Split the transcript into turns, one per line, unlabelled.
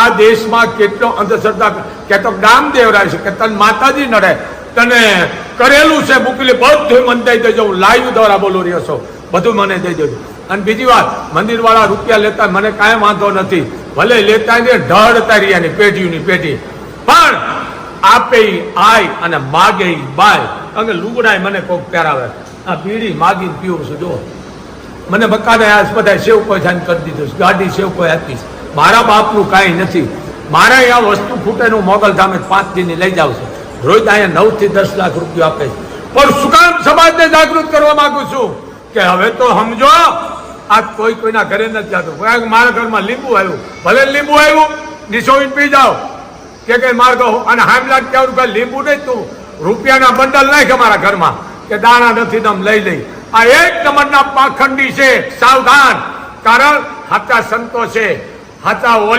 આ દેશમાં કેટલો અંધશ્રદ્ધા કે તો રામદેવરાય છે, કે તને માતાજી નડે, તને કરેલું છે મૂકેલી બધું મને દઈ દેજો, હું લાઈવ દ્વારા બોલું રહ્યો છું. બધું મને દઈ દેજો. અને બીજી વાત મંદિર વાળા રૂપિયા લેતા મને કાંઈ વાંધો નથી. ભલે લેતા ને ઢળતા રહ્યા ની પેઢીઓની પેઢી. પણ આપે આય અને માગે બાય. કારણ કે લુગડાય મને કોક પહેરાવે. આ બીડી માગીને પીવું છું, જો. મને બકાને આ બધા સેવકો કોઈ કરી દીધું ગાડી ગાડી સેવકો આપીશ મારા બાપનું કાંઈ નથી. મારા આ વસ્તુ ફૂટેનું મોગલ મોગલધામે પાંચ દિન લઈ જાઉં છું. રોજ અહીંયા નવથી દસ લાખ રૂપિયા આપે છે. પણ શું કામ સમાજને જાગૃત કરવા માંગુ છું? કે હવે તો સમજો આ કોઈ કોઈના ઘરે નથી જતું. મારા ઘરમાં લીંબુ આવ્યું. ભલે લીંબુ આવ્યું નિશોવીને પી જાઓ. કે કે મારે કહો અને હામલાટ કેવું રૂપિયા લીંબુ નહીં તું. રૂપિયાના બંડલ નાખ અમારા ઘરમાં. કે દાણા નથી તમ લઈ લઈ. આ એક નંબરના પાખંડી છે. સાવધાન. કારણ હાચા સંતો છે हाचा ओली